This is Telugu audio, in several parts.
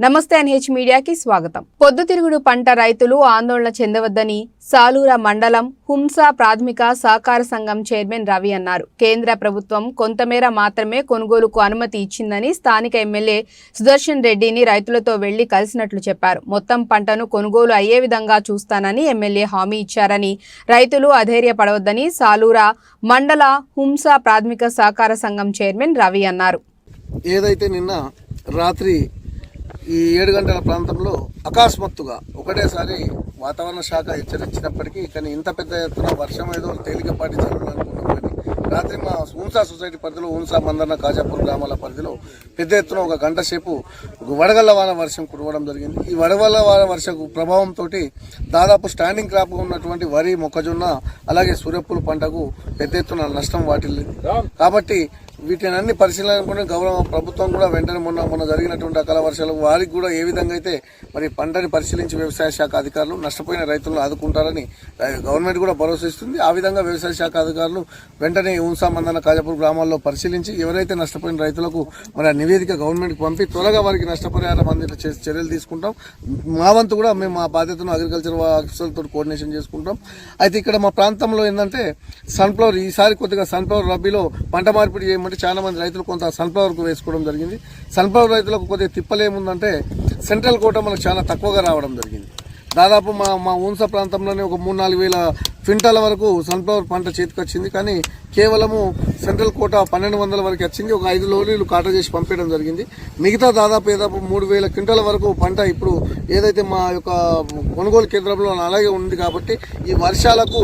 నమస్తే ఎన్హెచ్ మీడియాకి స్వాగతం. పొద్దుతిరుగుడు పంట రైతులు ఆందోళన చెందవద్దని సాలూర మండలం హుంసా ప్రాథమిక సహకార సంఘం చైర్మన్ రవి అన్నారు. కేంద్ర ప్రభుత్వం కొంతమేర మాత్రమే కొనుగోలుకు అనుమతి ఇచ్చిందని స్థానిక ఎమ్మెల్యే సుదర్శన్ రెడ్డిని రైతులతో వెళ్ళి కలిసినట్లు చెప్పారు. మొత్తం పంటను కొనుగోలు అయ్యే విధంగా చూస్తానని ఎమ్మెల్యే హామీ ఇచ్చారని రైతులు అధైర్యపడవద్దని సాలూర మండల హుంసా ప్రాథమిక సహకార సంఘం చైర్మన్ రవి అన్నారు. ఏదైతే నిన్న రాత్రి ఈ ఏడు గంటల ప్రాంతంలో అకస్మాత్తుగా ఒకటేసారి వాతావరణ శాఖ హెచ్చరించినప్పటికీ కానీ ఇంత పెద్ద ఎత్తున వర్షం ఏదో తేలికపాటి అనుకున్నాం కానీ రాత్రి మా ఊన్సా సొసైటీ పరిధిలో ఊన్సా మందన్న కాజాపూర్ గ్రామాల పరిధిలో పెద్ద ఎత్తున ఒక గంట సేపు వడగళ్ళ వాన వర్షం కురవడం జరిగింది. ఈ వడగళ్ళ వాన వర్ష ప్రభావంతో దాదాపు స్టాండింగ్ క్రాప్ ఉన్నటువంటి వరి మొక్కజొన్న అలాగే సూర్యపూలు పంటకు పెద్ద ఎత్తున నష్టం వాటిల్లింది. కాబట్టి వీటిని అన్ని పరిశీలన గౌరవ ప్రభుత్వం కూడా వెంటనే మొన్న మొన్న జరిగినటువంటి అకాల వర్షాలకు వారికి కూడా ఏ విధంగా అయితే మరి పంటని పరిశీలించి వ్యవసాయ శాఖ అధికారులు నష్టపోయిన రైతులను ఆదుకుంటారని గవర్నమెంట్ కూడా భరోసా ఇస్తుంది ఆ విధంగా వ్యవసాయ శాఖ అధికారులు వెంటనే ఉంసామందన మందన కాజాపూర్ గ్రామాల్లో పరిశీలించి ఎవరైతే నష్టపోయిన రైతులకు మరి ఆ నివేదిక గవర్నమెంట్కి పంపి త్వరగా వారికి నష్టపరిహారం అందేలా చర్యలు తీసుకుంటాం. మా వంతు కూడా మేము మా బాధ్యతను అగ్రికల్చర్ ఆఫీసర్లతో కోఆర్డినేషన్ చేసుకుంటాం. అయితే ఇక్కడ మా ప్రాంతంలో ఏంటంటే సన్ఫ్లవర్ ఈసారి కొద్దిగా సన్ఫ్లవర్ రబీలో పంట మార్పిడి కాబట్టి చాలా మంది రైతులు కొంత సన్ఫ్లవర్కు వేసుకోవడం జరిగింది. సన్ఫ్లవర్ రైతులకు కొద్దిగా తిప్పలేముందంటే సెంట్రల్ కోట మనకు చాలా తక్కువగా రావడం జరిగింది. దాదాపు మా మా ఊన్స ప్రాంతంలోనే ఒక మూడు నాలుగు వేల క్వింటాల వరకు సన్ఫ్లవర్ పంట చేతికి వచ్చింది కానీ కేవలము సెంట్రల్ కోట పన్నెండు వందల వరకు వచ్చింది ఒక ఐదు లోరీలు కాట చేసి పంపించడం జరిగింది. మిగతా దాదాపు దాదాపు మూడు వేల క్వింటాల వరకు పంట ఇప్పుడు ఏదైతే మా యొక్క కొనుగోలు కేంద్రంలో అలాగే ఉంది కాబట్టి ఈ వర్షాలకు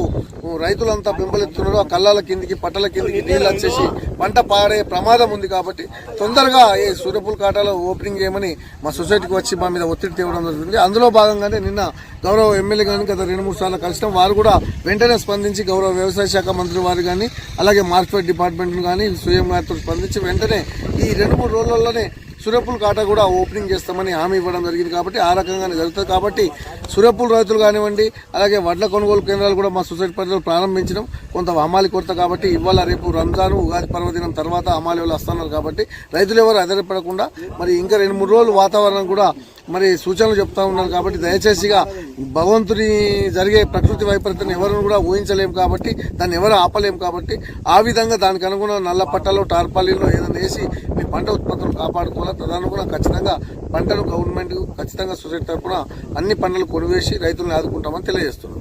రైతులంతా బెంబలెత్తున్నారో ఆ కళ్ళాల కిందికి పట్టల కిందికి నీళ్ళు వచ్చేసి పంట పాడే ప్రమాదం ఉంది కాబట్టి తొందరగా ఈ సూర్యపూల్ కాటాలో ఓపెనింగ్ చేయమని మా సొసైటీకి వచ్చి మా మీద ఒత్తిడి తేవడం జరుగుతుంది. అందులో భాగంగానే నిన్న గౌరవ ఎమ్మెల్యే కానీ గత రెండు మూడు సార్లు కలిసినాం వారు కూడా వెంటనే స్పందించి గౌరవ వ్యవసాయ శాఖ మంత్రి వారు కానీ అలాగే మార్కెట్ డిపార్ట్మెంట్ కానీ స్వయం గారితో స్పందించి వెంటనే ఈ రెండు మూడు రోజుల్లోనే సూర్యపూల్ కాటా కూడా ఓపెనింగ్ చేస్తామని హామీ ఇవ్వడం జరిగింది కాబట్టి ఆ రకంగానే జరుగుతుంది. కాబట్టి సూర్యపూల్ రైతులు కానివ్వండి అలాగే వడ్ల కొనుగోలు కేంద్రాలు కూడా మా సొసైటీ పరిధిలో ప్రారంభించడం కొంత హమాలి కొరత కాబట్టి ఇవాళ రేపు రంజాను ఉగాది పర్వదినం తర్వాత హమాలి వాళ్ళు వస్తున్నారు కాబట్టి రైతులు ఎవరు ఆధారపడకుండా మరి ఇంకా రెండు మూడు రోజులు వాతావరణం కూడా మరి సూచనలు చెప్తా ఉన్నారు కాబట్టి దయచేసిగా భగవంతుని జరిగే ప్రకృతి వైపరీత్యం ఎవరు కూడా ఊహించలేము కాబట్టి దాన్ని ఎవరు ఆపలేము కాబట్టి ఆ విధంగా దానికి అనుగుణంగా నల్ల పట్టాలో టార్పాలీలో ఏదైనా వేసి మీ పంట ఉత్పత్తులు కాపాడుకోవాలి? తదనుగుణంగా ఖచ్చితంగా పంటను గవర్నమెంట్ ఖచ్చితంగా సొసైటీ తరఫున అన్ని పంటలు కొనివేసి రైతులను ఆదుకుంటామని తెలియజేస్తున్నాం.